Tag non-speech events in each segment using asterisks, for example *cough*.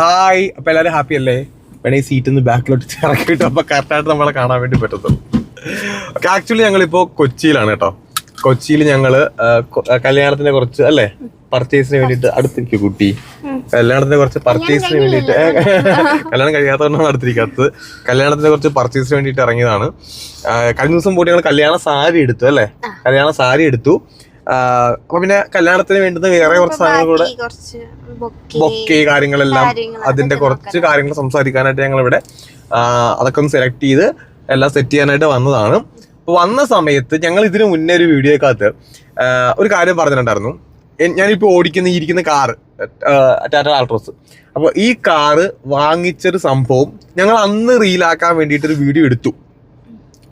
Hi. അപ്പൊ എല്ലാവരും happy അല്ലേ? വേണേ സീറ്റ് സീറ്റിൽ നിന്ന് ബാക്കിലോട്ട് ഇറക്കിയിട്ട് അപ്പൊ കറക്റ്റായിട്ട് നമ്മളെ കാണാൻ വേണ്ടി പറ്റത്തുള്ളൂ. ഓക്കെ ആക്ച്വലി ഞങ്ങളിപ്പോ കൊച്ചിയിലാണ് കേട്ടോ. കൊച്ചിയിൽ ഞങ്ങൾ കല്യാണത്തിന്റെ കുറച്ച് അല്ലേ? പർച്ചേസിന് വേണ്ടിട്ട് അടുത്തിരിക്കും കുട്ടി. കല്യാണത്തിന്റെ കുറച്ച് പർച്ചേസിന് വേണ്ടിയിട്ട് ഏ, കല്യാണം കഴിയാത്തതുകൊണ്ടാണ് അടുത്തിരിക്കാത്തത്. കല്യാണത്തിന്റെ കുറച്ച് പർച്ചേസിന് വേണ്ടിയിട്ട് ഇറങ്ങിയതാണ്. കഴിഞ്ഞ ദിവസം പോയിട്ട് ഞങ്ങൾ കല്യാണ സാരി എടുത്തു അല്ലേ? കല്യാണ സാരി എടുത്തു. അപ്പൊ പിന്നെ കല്യാണത്തിന് വേണ്ടുന്ന വേറെ കുറച്ച് സാധനങ്ങൾ കൂടെ ബൊക്കെ കാര്യങ്ങളെല്ലാം അതിന്റെ കുറച്ച് കാര്യങ്ങൾ സംസാരിക്കാനായിട്ട് ഞങ്ങൾ ഇവിടെ അതൊക്കെ ഒന്ന് സെലക്ട് ചെയ്ത് എല്ലാം സെറ്റ് ചെയ്യാനായിട്ട് വന്നതാണ്. അപ്പോൾ വന്ന സമയത്ത് ഞങ്ങൾ ഇതിനു മുന്നേ ഒരു വീഡിയോക്കകത്ത് ഒരു കാര്യം പറഞ്ഞിട്ടുണ്ടായിരുന്നു. ഞാനിപ്പോൾ ഞാനിപ്പോ ഓടിക്കുന്ന ഈ ഇരിക്കുന്ന കാറ് ടാറ്റ ആൾട്രോസ് അപ്പൊ ഈ കാറ് വാങ്ങിച്ചൊരു സംഭവം ഞങ്ങൾ അന്ന് റീലാക്കാൻ വേണ്ടിയിട്ട് ഒരു വീഡിയോ എടുത്തു.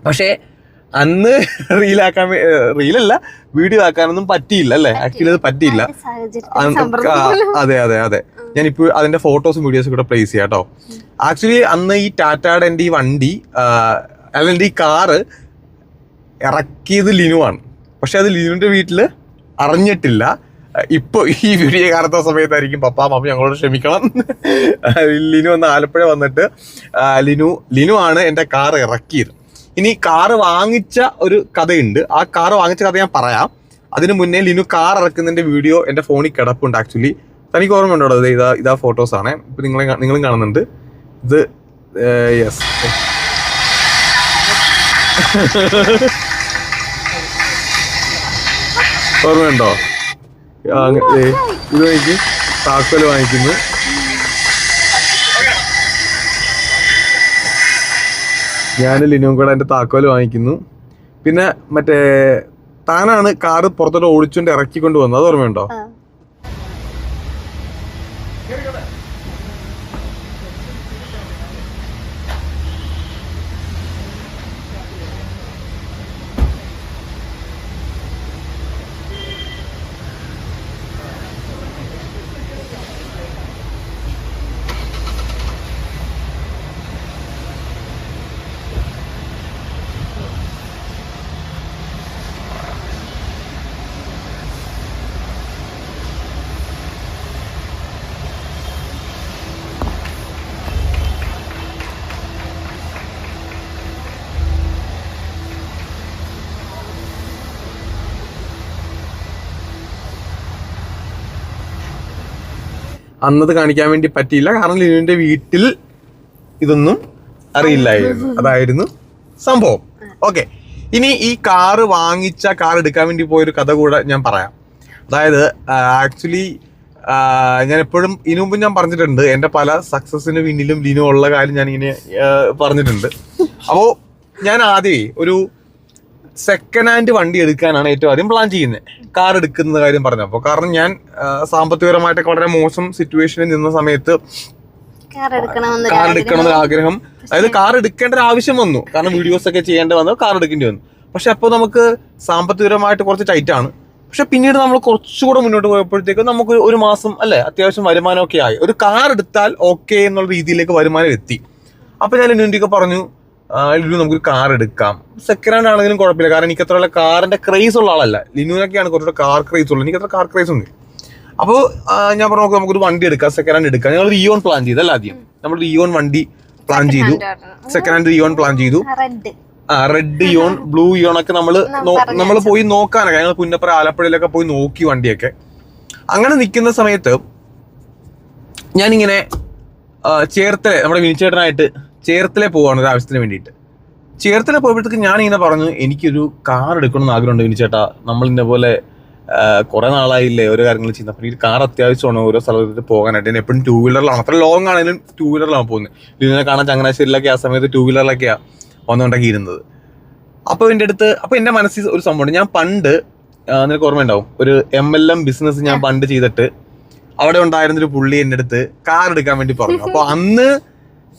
പക്ഷേ അന്ന് റീലാക്കാൻ റീലല്ല വീഡിയോ ആക്കാനൊന്നും പറ്റിയില്ല അല്ലേ? ആക്ച്വലി അത് പറ്റിയില്ല. അതെ അതെ അതെ. ഞാനിപ്പോ അതിന്റെ ഫോട്ടോസും വീഡിയോസും കൂടെ പ്ലേസ് ചെയ്യാം കേട്ടോ ആക്ച്വലി അന്ന് ഈ ടാറ്റയുടെ എന്റെ ഈ വണ്ടി അല്ല എന്റെ ഈ കാറ് ഇറക്കിയത് ലിനു ആണ്. പക്ഷെ അത് ലിനുവിന്റെ വീട്ടിൽ അറിഞ്ഞിട്ടില്ല. ഇപ്പൊ ഈ വീഡിയോ കാണുന്ന സമയത്തായിരിക്കും പപ്പ മമ്മ ഞങ്ങളോട് ക്ഷമിക്കണം. ലിനു വന്ന് ആലപ്പുഴ വന്നിട്ട് ലിനു ലിനു ആണ് എന്റെ കാർ ഇറക്കിയത്. ഇനി കാറ് വാങ്ങിച്ച ഒരു കഥയുണ്ട്. ആ കാറ് വാങ്ങിച്ച കഥ ഞാൻ പറയാം. അതിനു മുന്നേ ലിനു കാർ ഇറക്കുന്നതിന്റെ വീഡിയോ എന്റെ ഫോണിൽ കിടപ്പുണ്ട് ആക്ച്വലി. തനിക്ക് ഓർമ്മ ഉണ്ടോ അത് ഇതാ ഇതാ ഫോട്ടോസ് ആണ്. ഇപ്പൊ നിങ്ങളെ നിങ്ങളും കാണുന്നുണ്ട്. ഇത് യെസ്. ഓർമ്മയുണ്ടോ? ഇത് വാങ്ങിക്കും. താക്കോൽ വാങ്ങിക്കുന്നു. ഞാൻ ലിനുവും കൂടെ എന്റെ താക്കോൽ വാങ്ങിക്കുന്നു. പിന്നെ മറ്റേ താനാണ് കാറ് പുറത്തോട്ട് ഓടിച്ചുകൊണ്ട് ഇറക്കിക്കൊണ്ട് വന്നത്. അത് ഓർമ്മയുണ്ടോ? അന്നത് കാണിക്കാൻ വേണ്ടി പറ്റിയില്ല. കാരണം ലിനുവിന്റെ വീട്ടിൽ ഇതൊന്നും അറിയില്ലായിരുന്നു. അതായിരുന്നു സംഭവം. ഓക്കെ. ഇനി ഈ കാറ് വാങ്ങിച്ച കാർ എടുക്കാൻ വേണ്ടി പോയൊരു കഥ കൂടെ ഞാൻ പറയാം. അതായത് ആക്ച്വലി ഞാൻ എപ്പോഴും ഇതിനു മുമ്പ് ഞാൻ പറഞ്ഞിട്ടുണ്ട് എന്റെ പല സക്സസിന് പിന്നിലും ലിനു ഉള്ള കാര്യം ഞാൻ ഇങ്ങനെ പറഞ്ഞിട്ടുണ്ട്. അപ്പോൾ ഞാൻ ആദ്യമേ ഒരു സെക്കൻഡ് ഹാൻഡ് വണ്ടി എടുക്കാനാണ് ഏറ്റവും ആദ്യം പ്ലാൻ ചെയ്യുന്നത് കാർ എടുക്കുന്ന കാര്യം പറഞ്ഞു? അപ്പോൾ കാരണം ഞാൻ സാമ്പത്തികപരമായിട്ടൊക്കെ വളരെ മോശം സിറ്റുവേഷനിൽ നിന്ന സമയത്ത് കാർ എടുക്കണമെന്ന് കാർ എടുക്കണം എന്നൊരു ആഗ്രഹം. അതായത് കാർ എടുക്കേണ്ട ഒരു ആവശ്യം വന്നു. കാരണം വീഡിയോസ് ഒക്കെ ചെയ്യേണ്ടി വന്നു കാർ എടുക്കേണ്ടി വന്നു. പക്ഷെ അപ്പോൾ നമുക്ക് സാമ്പത്തികപരമായിട്ട് കുറച്ച് ടൈറ്റ് ആണ്. പക്ഷെ പിന്നീട് നമ്മൾ കുറച്ചുകൂടെ മുന്നോട്ട് പോയപ്പോഴത്തേക്കും നമുക്ക് ഒരു മാസം അല്ലെ അത്യാവശ്യം വരുമാനമൊക്കെ ആയി. ഒരു കാർ എടുത്താൽ ഓക്കെ എന്നുള്ള രീതിയിലേക്ക് വരുമാനം എത്തി. അപ്പൊ ഞാൻ ലിനുവിന്റെയൊക്കെ പറഞ്ഞു "ആ, ലിനു നമുക്കൊരു കാർ എടുക്കാം. സെക്കൻഡ് ഹാൻഡ് ആണെങ്കിലും കുഴപ്പമില്ല. കാരണം എനിക്ക് അത്ര കാറിന്റെ ക്രേസ് ഉള്ള ആളല്ല. ലിനുവിനൊക്കെയാണ് കുറച്ചുകൂടെ കാർ ക്രേസ് ഉള്ളത് എനിക്ക് അത്ര കാർ ക്രേസ് ഉണ്ട് അപ്പോൾ ഞാൻ പറഞ്ഞു "നോക്ക് നമുക്കൊരു വണ്ടി എടുക്കാം. സെക്കൻഡ് ഹാൻഡ് എടുക്കാം. ഞങ്ങൾ റിയോൺ പ്ലാൻ ചെയ്തു അല്ല ആദ്യം? നമ്മൾ റിയോൺ വണ്ടി പ്ലാൻ ചെയ്തു. സെക്കൻഡ് ഹാൻഡ് റിയോൺ പ്ലാൻ ചെയ്തു. റെഡ് ആ റെഡ് യോൺ ബ്ലൂ യോൺ ഒക്കെ നമ്മൾ നമ്മൾ പോയി നോക്കാനൊക്കെ. ഞങ്ങൾ പുന്നപ്പുറ ആലപ്പുഴയിലൊക്കെ പോയി നോക്കി വണ്ടിയൊക്കെ. അങ്ങനെ നിൽക്കുന്ന സമയത്ത് ഞാനിങ്ങനെ ചേർത്തല നമ്മുടെ വിനിച്ചേട്ടനായിട്ട് ചേർത്തല പോവാണ് ഒരു ആവശ്യത്തിന് വേണ്ടിയിട്ട്. ചേർത്തല പോയപ്പോഴത്തേക്ക് ഞാൻ ഇങ്ങനെ പറഞ്ഞു എനിക്കൊരു കാർ എടുക്കണമെന്ന് ആഗ്രഹമുണ്ട് വിനിച്ചേട്ടാ നമ്മളിന്നെ പോലെ കുറേ കുറെ നാളായില്ലേ ഓരോ കാര്യങ്ങൾ ചെയ്യുന്നത്. അപ്പം ഈ കാർ അത്യാവശ്യമാണ് ഓരോ സ്ഥലത്ത് പോകാനായിട്ട്. ഞാൻ എപ്പോഴും ടൂ വീലറിലാണ് അത്ര ലോങ് ആണെങ്കിലും ടൂ വീലറിലാണ് പോകുന്നത്. ഇതിനെ കാണാൻ ചങ്ങനാശ്ശേരിയിലൊക്കെ ആ സമയത്ത് ടൂ വീലറിലൊക്കെയാണ് വന്നുകൊണ്ടൊക്കെയിരുന്നത് അപ്പോൾ എന്റെ അടുത്ത് അപ്പോൾ എന്റെ മനസ്സിൽ ഒരു സംഭവമുണ്ട് ഞാൻ പണ്ട് നിനക്ക് ഓർമ്മ ഉണ്ടാവും ഒരു എം എൽ എം ബിസിനസ് ഞാൻ പണ്ട് ചെയ്തിട്ട് അവിടെ ഉണ്ടായിരുന്നൊരു പുള്ളി എന്റെ അടുത്ത് കാർ എടുക്കാൻ വേണ്ടി പറഞ്ഞു. അപ്പോൾ അന്ന്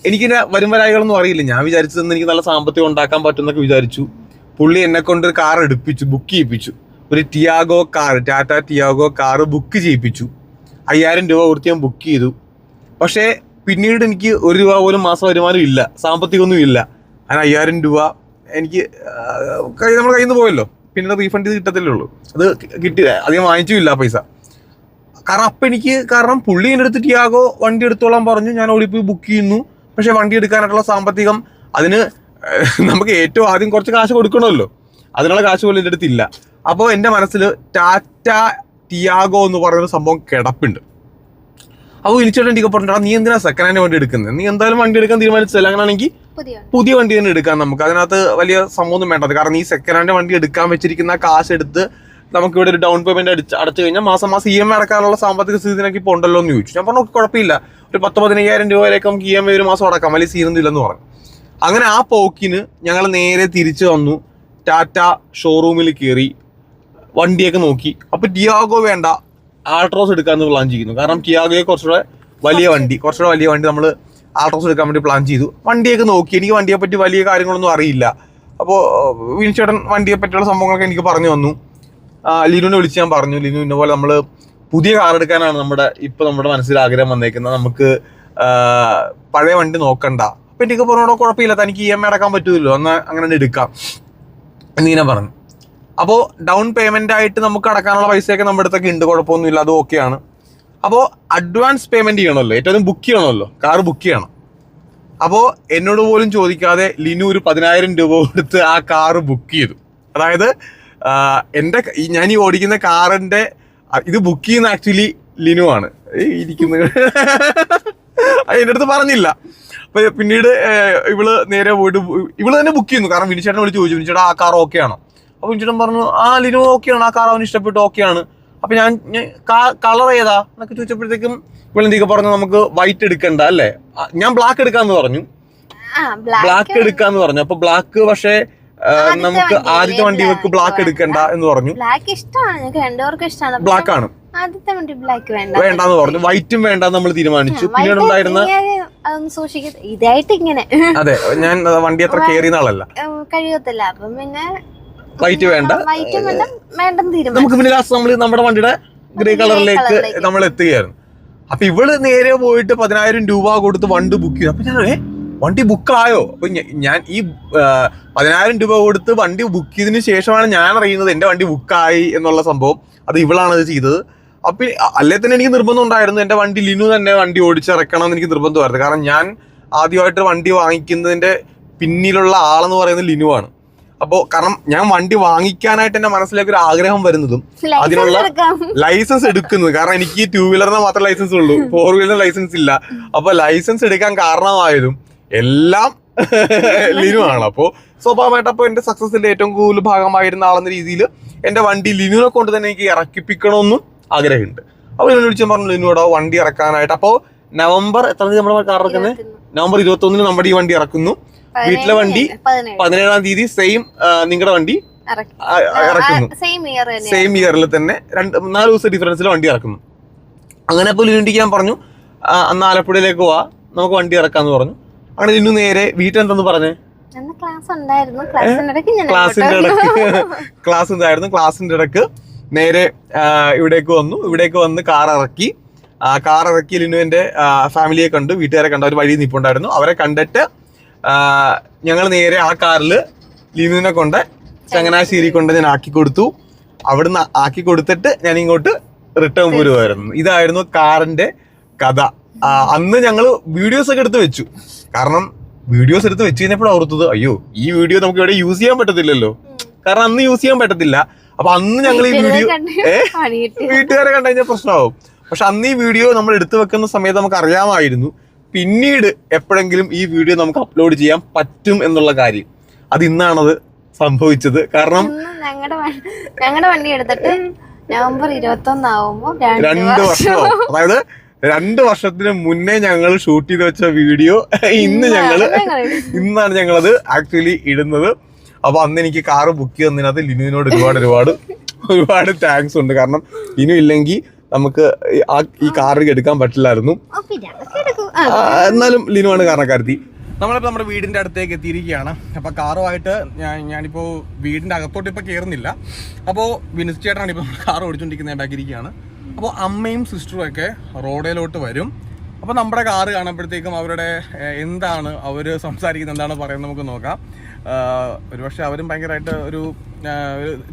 എനിക്ക് വരും വരായികളൊന്നും അറിയില്ല. ഞാൻ വിചാരിച്ചതെന്ന് എനിക്ക് നല്ല സാമ്പത്തികം ഉണ്ടാക്കാൻ പറ്റുമെന്നൊക്കെ വിചാരിച്ചു. പുള്ളി എന്നെ കൊണ്ട് ഒരു കാർ എടുപ്പിച്ചു ബുക്ക് ചെയ്യിപ്പിച്ചു. ഒരു Tiago car Tata Tiago car book ചെയ്യിപ്പിച്ചു. അയ്യായിരം രൂപ കൊടുത്ത് ഞാൻ ബുക്ക് ചെയ്തു. പക്ഷേ പിന്നീട് എനിക്ക് ഒരു രൂപ പോലും മാസം വരുമാനം ഇല്ല. സാമ്പത്തികമൊന്നും ഇല്ല. അങ്ങനെ അയ്യായിരം രൂപ എനിക്ക് കൈ നമ്മുടെ കയ്യിൽ നിന്ന് പോയല്ലോ പിന്നെ റീഫണ്ട് ചെയ്ത് കിട്ടത്തില്ലേ ഉള്ളൂ. അത് കിട്ടി അധികം വാങ്ങിച്ചുമില്ല പൈസ. കാരണം അപ്പം എനിക്ക് കാരണം പുള്ളി എന്റെ അടുത്ത് ടിയാഗോ വണ്ടി എടുത്തോളാൻ പറഞ്ഞു. ഞാൻ ഓടിപ്പോയി ബുക്ക് ചെയ്യുന്നു. പക്ഷെ വണ്ടി എടുക്കാനായിട്ടുള്ള സാമ്പത്തികം അതിന് നമുക്ക് ഏറ്റവും ആദ്യം കുറച്ച് കാശ് കൊടുക്കണമല്ലോ. അതിനുള്ള കാശ് പോലും എന്റെ അടുത്തില്ല. അപ്പോൾ എന്റെ മനസ്സിൽ ടാറ്റ ടിയാഗോ എന്ന് പറയുന്ന സംഭവം കിടപ്പുണ്ട്. അപ്പോൾ വിളിച്ചോട്ട് എനിക്ക് പറഞ്ഞാ നീ എന്തിനാ സെക്കൻഡ് ഹാൻഡ് വണ്ടി എടുക്കുന്നത് നീ എന്തായാലും വണ്ടി എടുക്കാൻ തീരുമാനിച്ചില്ല അങ്ങനെയാണെങ്കിൽ പുതിയ വണ്ടി. തന്നെ എടുക്കാം നമുക്ക്. അതിനകത്ത് വലിയ സംഭവമൊന്നും വേണ്ടത് കാരണം ഈ സെക്കൻഡ് ഹാൻഡ് വണ്ടി എടുക്കാൻ വെച്ചിരിക്കുന്ന കാശ് എടുത്ത് നമുക്ക് ഇവിടെ ഒരു ഡൗൺ പേയ്മെന്റ് അടിച്ച് അടച്ചു കഴിഞ്ഞാൽ മാസം മാസം ഇ എം ഐ അടക്കാനുള്ള സാമ്പത്തിക സ്ഥിതിനൊക്കെ ഇപ്പോൾ ഉണ്ടല്ലോ എന്ന് ചോദിച്ചു. ഞാൻ പറഞ്ഞു "ഓക്കേ, കുഴപ്പമില്ല. ഒരു പത്ത് പതിനയ്യായിരം രൂപ വരെയൊക്കെ നമുക്ക് ഇ എം ഐ ഒരു മാസം അടക്കാം. വലിയ സീനൊന്നും ഇല്ലെന്ന് പറഞ്ഞു. അങ്ങനെ ആ പോക്കിന് ഞങ്ങൾ നേരെ തിരിച്ചു വന്നു. ടാറ്റ ഷോറൂമിൽ കയറി വണ്ടിയൊക്കെ നോക്കി. അപ്പൊ ടിയാഗോ വേണ്ട ആൾട്രോസ് എടുക്കാമെന്ന് പ്ലാൻ ചെയ്യുന്നു കാരണം ടിയാഗോയെ കുറച്ചുകൂടെ വലിയ വണ്ടി കുറച്ചുകൂടെ വലിയ വണ്ടി നമ്മൾ ആൾട്രോസ് എടുക്കാൻ വേണ്ടി പ്ലാൻ ചെയ്തു. വണ്ടിയൊക്കെ നോക്കി. എനിക്ക് വണ്ടിയെ പറ്റി വലിയ കാര്യങ്ങളൊന്നും അറിയില്ല. അപ്പോൾ വിനിച്ചേട്ടൻ വണ്ടിയെ പറ്റിയുള്ള സംഭവങ്ങളൊക്കെ എനിക്ക് പറഞ്ഞു തന്നു. ആ, ലിനുവിനെ വിളിച്ച് ഞാൻ പറഞ്ഞു. ലിനു ഇന്നപോലെ നമ്മൾ പുതിയ കാർ എടുക്കാനാണ് നമ്മുടെ ഇപ്പൊ നമ്മുടെ മനസ്സിൽ ആഗ്രഹം വന്നേക്കുന്നത്. നമുക്ക് പഴയ വണ്ടി നോക്കണ്ട. അപ്പൊ എനിക്ക് പറഞ്ഞോ കുഴപ്പമില്ല. തനിക്ക് ഇ എം ഐ അടക്കാൻ പറ്റുമല്ലോ എന്നാൽ അങ്ങനെ എടുക്കാം. എന്നിങ്ങനെ പറഞ്ഞു. അപ്പോൾ ഡൗൺ പേയ്മെന്റ് ആയിട്ട് നമുക്ക് അടക്കാനുള്ള പൈസയൊക്കെ നമ്മുടെ അടുത്തൊക്കെ ഉണ്ട്. കുഴപ്പമൊന്നുമില്ല. അത് ഓക്കെയാണ് അപ്പോൾ അഡ്വാൻസ് പേയ്മെന്റ് ചെയ്യണമല്ലോ. ഏറ്റവും ബുക്ക് ചെയ്യണമല്ലോ. കാർ ബുക്ക് ചെയ്യണം. അപ്പോൾ എന്നോട് പോലും ചോദിക്കാതെ ലിനു ഒരു പതിനായിരം രൂപ കൊടുത്ത് ആ കാറ് ബുക്ക് ചെയ്തു. അതായത് എന്റെ ഞാൻ ഈ ഓടിക്കുന്ന കാറിന്റെ അ- ഇത് ബുക്ക് ചെയ്യുന്ന ആക്ച്വലി ലിനു ആണ്. ഇരിക്കുന്നത് എന്റെ അടുത്ത് പറഞ്ഞില്ല. അപ്പൊ പിന്നീട് ഇവൾ നേരെ പോയിട്ട് ഇവൾ തന്നെ ബുക്ക് ചെയ്യുന്നു. കാരണം വിനിച്ചേട്ടനെ വിളിച്ച് ചോദിച്ചു. വിനിച്ചേട്ടാ ആ കാർ ഓക്കെ ആണോ? അപ്പൊ വിനിച്ചേട്ടൻ പറഞ്ഞു ആ ലിനു ഓക്കെയാണ് ആ കാർ അവന് ഇഷ്ടപ്പെട്ടു ഓക്കെയാണ് അപ്പൊ ഞാൻ കളർ ഏതാ? എന്നൊക്കെ ചോദിച്ചപ്പോഴത്തേക്കും ഇവളെന്തൊക്കെ പറഞ്ഞു നമുക്ക് വൈറ്റ് എടുക്കണ്ട അല്ലേ? ഞാൻ ബ്ലാക്ക് എടുക്കാന്ന് പറഞ്ഞു. ബ്ലാക്ക് എടുക്കാന്ന് പറഞ്ഞു. അപ്പൊ ബ്ലാക്ക് പക്ഷേ നമുക്ക് ആദ്യത്തെ വണ്ടി വെക്ക് ബ്ലാക്ക് എടുക്കണ്ട എന്ന് പറഞ്ഞു. ബ്ലാക്ക് ഇഷ്ടമാണ് ഞങ്ങൾക്ക് രണ്ടുപേർക്കും ഇഷ്ടമാണ്. ബ്ലാക്ക് ആണ്. ആദ്യത്തെ വണ്ടി ബ്ലാക്ക് വേണ്ട. വേണ്ടെന്ന് പറഞ്ഞു. വൈറ്റും വേണ്ട നമ്മൾ തീരുമാനിച്ചു. പിന്നെ പിന്നീട് ഉണ്ടായിരുന്ന ഇതായിട്ട് ഇങ്ങനെ. അതെ ഞാൻ വണ്ടി അത്ര കയറിയ ആളല്ല. കഴിയത്തില്ല. അപ്പം പിന്നെ വൈറ്റ് വേണ്ട. നമുക്ക് പിന്നെ ലാസ്റ്റ് നമ്മൾ നമ്മുടെ വണ്ടിയുടെ ഗ്രേ കളറിലേക്ക്. നമ്മൾ എത്തുകയായിരുന്നു അപ്പൊ ഇവൾ നേരെ പോയിട്ട് പതിനായിരം രൂപ കൊടുത്ത് വണ്ടി ബുക്ക് ചെയ്തു. അപ്പൊ ഞാൻ വണ്ടി ബുക്കായോ? അപ്പൊ ഞാൻ ഈ പതിനായിരം രൂപ കൊടുത്ത് വണ്ടി ബുക്ക് ചെയ്തതിന് ശേഷമാണ് ഞാൻ അറിയുന്നത് എന്റെ വണ്ടി ബുക്കായി എന്നുള്ള സംഭവം. അത് ഇവളാണ് അത് ചെയ്തത്. അപ്പൊ അല്ലേ തന്നെ എനിക്ക് നിർബന്ധം ഉണ്ടായിരുന്നു. എന്റെ വണ്ടി ലിനു തന്നെ വണ്ടി ഓടിച്ചിറക്കണം എന്ന് എനിക്ക് നിർബന്ധമായിരുന്നു കാരണം ഞാൻ ആദ്യമായിട്ട് വണ്ടി വാങ്ങിക്കുന്നതിന്റെ പിന്നിലുള്ള ആളെന്ന് പറയുന്നത് ലിനു ആണ്. അപ്പോൾ കാരണം ഞാൻ വണ്ടി വാങ്ങിക്കാനായിട്ട് എന്റെ മനസ്സിലേക്ക് ഒരു ആഗ്രഹം വരുന്നതും അതിനുള്ള ലൈസൻസ് എടുക്കുന്നത്. കാരണം എനിക്ക് ടൂ വീലറിന് മാത്രം ലൈസൻസ് ഉള്ളൂ. ഫോർ വീലറിന് ലൈസൻസ് ഇല്ല. അപ്പൊ ലൈസൻസ് എടുക്കാൻ കാരണമായതും എല്ലാം ലിനു ആണ്. അപ്പോൾ സ്വാഭാവികമായിട്ട് അപ്പോൾ എന്റെ സക്സസിന്റെ ഏറ്റവും കൂടുതൽ ഭാഗമായിരുന്ന ആളെന്ന രീതിയിൽ എന്റെ വണ്ടി ലിനുവിനെ കൊണ്ട് തന്നെ എനിക്ക് ഇറക്കിപ്പിക്കണമെന്നും ആഗ്രഹമുണ്ട്. അപ്പോൾ ലിനു വിളിച്ചു പറഞ്ഞു ലിനുവിടെ വണ്ടി ഇറക്കാനായിട്ട്. അപ്പോൾ നവംബർ എത്ര തീയതി നമ്മുടെ കാർ ഇറക്കുന്നത്? നവംബർ ഇരുപത്തി ഒന്നിന് നമ്മുടെ ഈ വണ്ടി ഇറക്കുന്നു. വീട്ടിലെ വണ്ടി പതിനേഴ്. തീയതി സെയിം നിങ്ങളുടെ വണ്ടി ഇറക്കുന്നു. സെയിം ഇയറിൽ തന്നെ രണ്ട് നാല് ദിവസം ഡിഫറൻസിൽ വണ്ടി ഇറക്കുന്നു. അങ്ങനെ അപ്പോൾ ലിനുണ്ടിക്കാൻ ഞാൻ പറഞ്ഞു അന്ന് ആലപ്പുഴയിലേക്ക് പോവാ നമുക്ക് വണ്ടി ഇറക്കാന്ന് പറഞ്ഞു. അങ്ങനെ നിന്നു നേരെ വീട്ടിൽ എന്തെന്ന് പറഞ്ഞേ? ക്ലാസ്സിന്റെ ഇടയ്ക്ക് ക്ലാസ് ഉണ്ടായിരുന്നു. ക്ലാസ്സിന്റെ ഇടയ്ക്ക് *laughs* നേരെ ഇവിടേക്ക് വന്നു. ഇവിടേക്ക് വന്ന് കാർ ഇറക്കി. ആ കാർ ഇറക്കി ലിനുവിന്റെ ഫാമിലിയെ കണ്ടു. വീട്ടുകാരെ കണ്ടു. അവർ വഴി നിൽപ്പുണ്ടായിരുന്നു അവരെ കണ്ടിട്ട് ഞങ്ങൾ നേരെ ആ കാറിൽ ലിനുവിനെ കൊണ്ട് ചങ്ങനാശ്ശേരി കൊണ്ട് ഞാൻ ആക്കി കൊടുത്തു. അവിടുന്ന് ആക്കി കൊടുത്തിട്ട് ഞാൻ ഇങ്ങോട്ട് റിട്ടേൺ പോരുമായിരുന്നു ഇതായിരുന്നു കാറിന്റെ കഥ. അന്ന് ഞങ്ങൾ വീഡിയോസ് ഒക്കെ എടുത്ത് വെച്ചു. കാരണം വീഡിയോസ് എടുത്ത് വെച്ച് കഴിഞ്ഞപ്പോൾ ഓർത്തത് അയ്യോ ഈ വീഡിയോ നമുക്ക് ഇവിടെ യൂസ് ചെയ്യാൻ പറ്റത്തില്ലല്ലോ. കാരണം അന്ന് യൂസ് ചെയ്യാൻ പറ്റത്തില്ല. അപ്പൊ അന്ന് ഞങ്ങൾ ഈ വീഡിയോ വീട്ടുകാരെ കണ്ടു കഴിഞ്ഞാൽ പ്രശ്നമാവും. പക്ഷെ അന്ന് ഈ വീഡിയോ നമ്മൾ എടുത്തു വെക്കുന്ന സമയത്ത് നമുക്ക് അറിയാമായിരുന്നു. പിന്നീട് എപ്പോഴെങ്കിലും ഈ വീഡിയോ നമുക്ക് അപ്ലോഡ് ചെയ്യാൻ പറ്റും എന്നുള്ള കാര്യം. അത് ഇന്നാണത് സംഭവിച്ചത്. കാരണം ഞങ്ങളുടെ വണ്ടി എടുത്തിട്ട് നവംബർ ഇരുപത്തി ഒന്നാവുമ്പോ രണ്ട് വർഷം അതായത് രണ്ട് വർഷത്തിന് മുന്നേ ഞങ്ങൾ ഷൂട്ട് ചെയ്ത് വെച്ച വീഡിയോ ഇന്ന് ഞങ്ങൾ *laughs* ഇന്നാണ് ഞങ്ങളത് ആക്ച്വലി ഇടുന്നത്. അപ്പൊ അന്ന് എനിക്ക് കാറ് ബുക്ക് ചെയ്യുന്നതിനകത്ത് ലിനുവിനോട് ഒരുപാട് ഒരുപാട് ഒരുപാട് താങ്ക്സ് ഉണ്ട്. കാരണം ലിനു ഇല്ലെങ്കിൽ നമുക്ക് ഈ- ആ ഈ കാറ് എടുക്കാൻ പറ്റില്ലായിരുന്നു. ആ, എന്നാലും ലിനുവാണ് കാരണക്കാരത്തി നമ്മളിപ്പോ നമ്മുടെ വീടിന്റെ അടുത്തേക്ക് എത്തിയിരിക്കുകയാണ്. അപ്പൊ കാറുമായിട്ട് ഞാൻ ഞാനിപ്പോ വീടിന്റെ അകത്തോട്ട് ഇപ്പൊ കയറുന്നില്ല അപ്പോൾ വിനിസ് ചേട്ടനാണ് ഇപ്പൊ കാർ ഓടിച്ചോണ്ടിരിക്കുന്നത് ഉണ്ടാക്കിയിരിക്കുകയാണ്. അപ്പോൾ അമ്മയും സിസ്റ്ററും ഒക്കെ റോഡിലോട്ട് വരും. അപ്പോൾ നമ്മുടെ കാറ് കാണുമ്പോഴത്തേക്കും അവരുടെ എന്താണ് അവർ സംസാരിക്കുന്നത് എന്താണ് പറയുന്നത് നമുക്ക് നോക്കാം. ഒരു ഒരുപക്ഷെ അവരും ഭയങ്കരമായിട്ട് ഒരു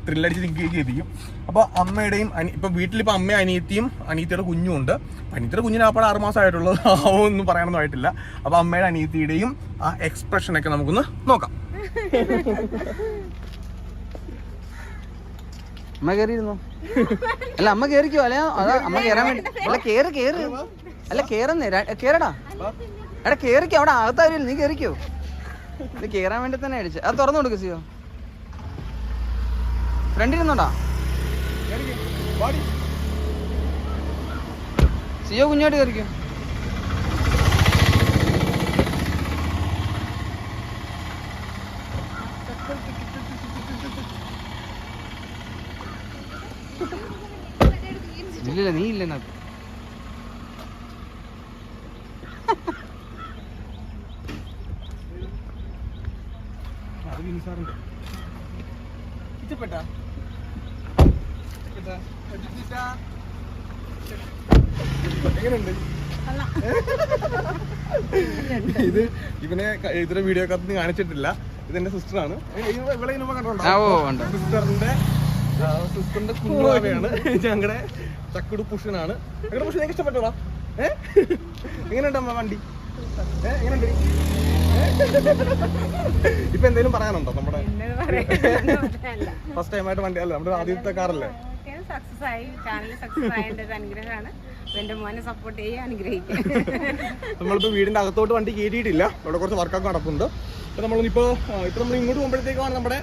ത്രില്ലടിച്ച് നിൽക്കുകയും ചെയ്തിരിക്കും അപ്പോൾ അമ്മയുടെയും അനി ഇപ്പം വീട്ടിലിപ്പോൾ അമ്മയും അനിയത്തിയും അനിയത്തിയുടെ കുഞ്ഞും ഉണ്ട്. അനിയത്തിയുടെ കുഞ്ഞിന് അപ്പോൾ ആറ് ആയിട്ടുള്ളത് *laughs* ഒന്നും പറയാനൊന്നും ആയിട്ടില്ല. അപ്പോൾ അമ്മയുടെ അനിയത്തിയുടെയും ആ എക്സ്പ്രഷനൊക്കെ നമുക്കൊന്ന് നോക്കാം. അമ്മ കേറിയിരുന്നു *laughs* അല്ല അമ്മ കേറിക്കോ. അല്ല അമ്മ കേറാൻ വേണ്ടി. അല്ല കേറ് കേറ്. അല്ല കേറുന്നേ. കേറടാ. എടാ കേറിക്കോ. അവിടെ അകത്താരില്ല നീ കേറിക്കോ. ഇത് കേറാൻ വേണ്ടി തന്നെ അടിച്ചു അത് തുറന്നു കൊടുക്ക് സിയോ. ഫ്രണ്ടിരുന്നുണ്ടാ? സിയോ കുഞ്ഞോട്ട് കേറിക്കോ. Thank നീ ഇല്ല നീ ഇല്ല എന്നാ. ഇഷ്ടപ്പെട്ടാ ഇത് ഇവനെ ഇതൊരു ഇതിന്റെ വീഡിയോ കത്ത് കാണിച്ചിട്ടില്ല ഇത് എന്റെ സിസ്റ്ററാണ് ഇവിടെ സിസ്റ്ററിന്റെ സിസ്റ്ററിന്റെ കുഞ്ഞുമാവയാണ് ഞങ്ങളുടെ ചക്കുട് പുഷനാണ് ചക്കുട് പുഷൻ എനിക്ക് ഇഷ്ടപ്പെട്ടോടാ? ഏ? എങ്ങനെയുണ്ട് അമ്മ വണ്ടി? എങ്ങനെയുണ്ട്? ഇപ്പൊ എന്തെങ്കിലും പറയാനുണ്ടോ നമ്മുടെ ഫസ്റ്റ് ടൈം ആയിട്ട് വണ്ടി അല്ല നമ്മുടെ ആദ്യത്തെ കാറല്ലേ? സക്സസ് ആയി. ചാനൽ സക്സസ് ആയതിന്റെ ഒരു അനുഗ്രഹമാണ്. എന്റെ മോനെ സപ്പോർട്ട് ചെയ്യുക അനുഗ്രഹിക്കുക നമ്മളിപ്പോ വീടിന്റെ അകത്തോട്ട് വണ്ടി കയറ്റിയിട്ടില്ല. അവിടെ കുറച്ച് വർക്കൊക്കെ നടക്കുന്നുണ്ട് അപ്പൊ നമ്മളിപ്പോ ഇപ്പൊ നമ്മൾ ഇങ്ങോട്ട് പോകുമ്പോഴത്തേക്കാണ് നമ്മുടെ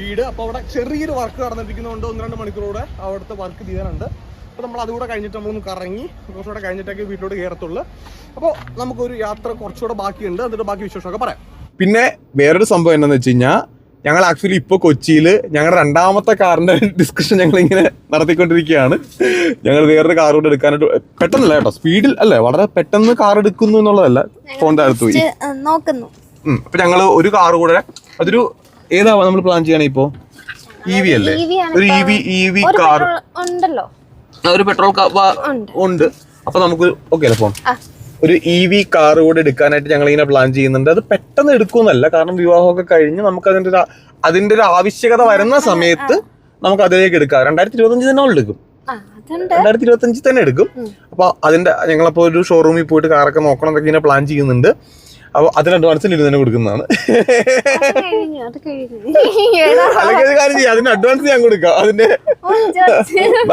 വീട്. അപ്പൊ അവിടെ ചെറിയൊരു വർക്ക് നടന്നിരിക്കുന്നതുകൊണ്ട് ഒന്ന് രണ്ട് മണിക്കൂറോടെ അവിടുത്തെ വർക്ക് ചെയ്യാനുണ്ട്. അപ്പൊ നമ്മൾ അതുകൂടെ കഴിഞ്ഞിട്ട് നമ്മളൊന്ന് കറങ്ങി കുറച്ചുകൂടെ കഴിഞ്ഞിട്ടൊക്കെ വീട്ടിലോട്ട് കയറത്തുള്ളൂ. അപ്പോൾ നമുക്കൊരു യാത്ര കുറച്ചുകൂടെ ബാക്കിയുണ്ട്. എന്നിട്ട് ബാക്കി വിശേഷമൊക്കെ പറയാം. പിന്നെ വേറൊരു സംഭവം എന്താണെന്ന് വെച്ച് കഴിഞ്ഞാൽ ഞങ്ങൾ ആക്ച്വലി ഇപ്പോൾ കൊച്ചിയിൽ ഞങ്ങളുടെ രണ്ടാമത്തെ കാറിന്റെ ഡിസ്കഷൻ ഞങ്ങൾ ഇങ്ങനെ നടത്തിക്കൊണ്ടിരിക്കുകയാണ്. ഞങ്ങൾ വേറൊരു കാർ കൂടെ എടുക്കാനായിട്ട് പെട്ടെന്നല്ല കേട്ടോ സ്പീഡിൽ അല്ലേ വളരെ പെട്ടെന്ന് കാർ എടുക്കുന്നു എന്നുള്ളതല്ല ഫോണിന്റെ അടുത്ത് പോയി. നോക്കുന്നു. അപ്പൊ ഞങ്ങൾ ഒരു കാർ കൂടെ അതൊരു ഏതാവാ നമ്മൾ പ്ലാൻ ചെയ്യണേ ഇപ്പോ? ഇ വി അല്ലേ? ഒരു E V E V car ഉണ്ടല്ലോ. ഒരു പെട്രോൾ ഉണ്ട്. അപ്പൊ നമുക്ക് ഓക്കെ അല്ലേ ഫോൺ ഒരു ഇ വി കാർ കൂടെ എടുക്കാനായിട്ട് ഞങ്ങൾ ഇങ്ങനെ പ്ലാൻ ചെയ്യുന്നുണ്ട്. അത് പെട്ടെന്ന് എടുക്കുമെന്നല്ല കാരണം വിവാഹമൊക്കെ കഴിഞ്ഞ് നമുക്ക് അതിന്റെ ഒരു അതിന്റെ ഒരു ആവശ്യകത വരുന്ന സമയത്ത് നമുക്ക് അതിലേക്ക് എടുക്കാം. രണ്ടായിരത്തി ഇരുപത്തഞ്ച് തന്നെ എടുക്കും. രണ്ടായിരത്തി ഇരുപത്തി അഞ്ചിൽ തന്നെ എടുക്കും. അപ്പൊ അതിന്റെ ഞങ്ങളപ്പോ ഒരു ഷോറൂമിൽ പോയിട്ട് കാറൊക്കെ നോക്കണം എന്നൊക്കെ ഇങ്ങനെ പ്ലാൻ ചെയ്യുന്നുണ്ട്. അപ്പൊ അതിന് അഡ്വാൻസ് ഇരുന്ന് തന്നെ കൊടുക്കുന്നതാണ്. അല്ലെങ്കിൽ കാര്യം അതിന് അഡ്വാൻസ് ഞാൻ കൊടുക്കാം. അതിന്റെ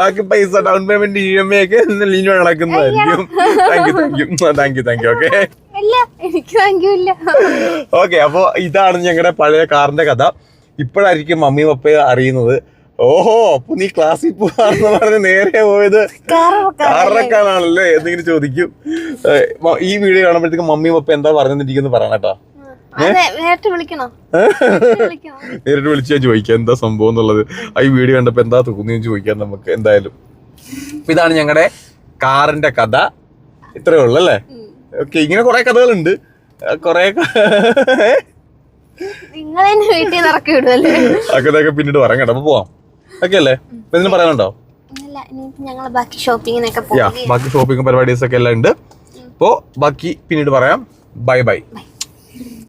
ബാക്കി പൈസ down payment E M I ഒക്കെ ലീനു അടക്കുന്നതായിരിക്കും. Thank you thank you thank you thank you okay okay അപ്പൊ ഇതാണ് ഞങ്ങളുടെ പഴയ കാറിന്റെ കഥ. ഇപ്പോഴായിരിക്കും മമ്മിയും പപ്പയും അറിയുന്നത്. ഓഹോ അപ്പൊ നീ ക്ലാസ്സിൽ പോവാന്ന് പറഞ്ഞ് നേരെ പോയത് കാറക്കാനാണല്ലേ എന്നിങ്ങനെ ചോദിക്കും. ഈ വീഡിയോ കാണുമ്പോഴത്തേക്കും മമ്മിയും അപ്പൊ എന്താ പറഞ്ഞിരിക്കുന്നു പറയണ കേട്ടോ. നേരിട്ട് വിളിച്ച് ഞാൻ ചോദിക്കാം എന്താ സംഭവം എന്നുള്ളത്. ആ ഈ വീഡിയോ കണ്ടപ്പോ എന്താ തോന്നിയെന്ന് ചോദിക്കാം നമുക്ക് എന്തായാലും. ഇതാണ് ഞങ്ങളുടെ കാറിന്റെ കഥ. ഇത്രേ ഉള്ളു അല്ലേ? ഓക്കെ ഇങ്ങനെ കുറെ കഥകളുണ്ട്. കുറെ വിടുമല്ലേ പിന്നീട് പറയാം കേട്ടോ. അപ്പൊ പോവാം. ഓക്കെ അല്ലേ ഇതിന് പറയാനുണ്ടോ? ബാക്കി ഷോപ്പിംഗ് പരിപാടീസ് ഒക്കെ എല്ലാം ഉണ്ട്. അപ്പോ ബാക്കി പിന്നീട് പറയാം. ബൈ. ബൈ.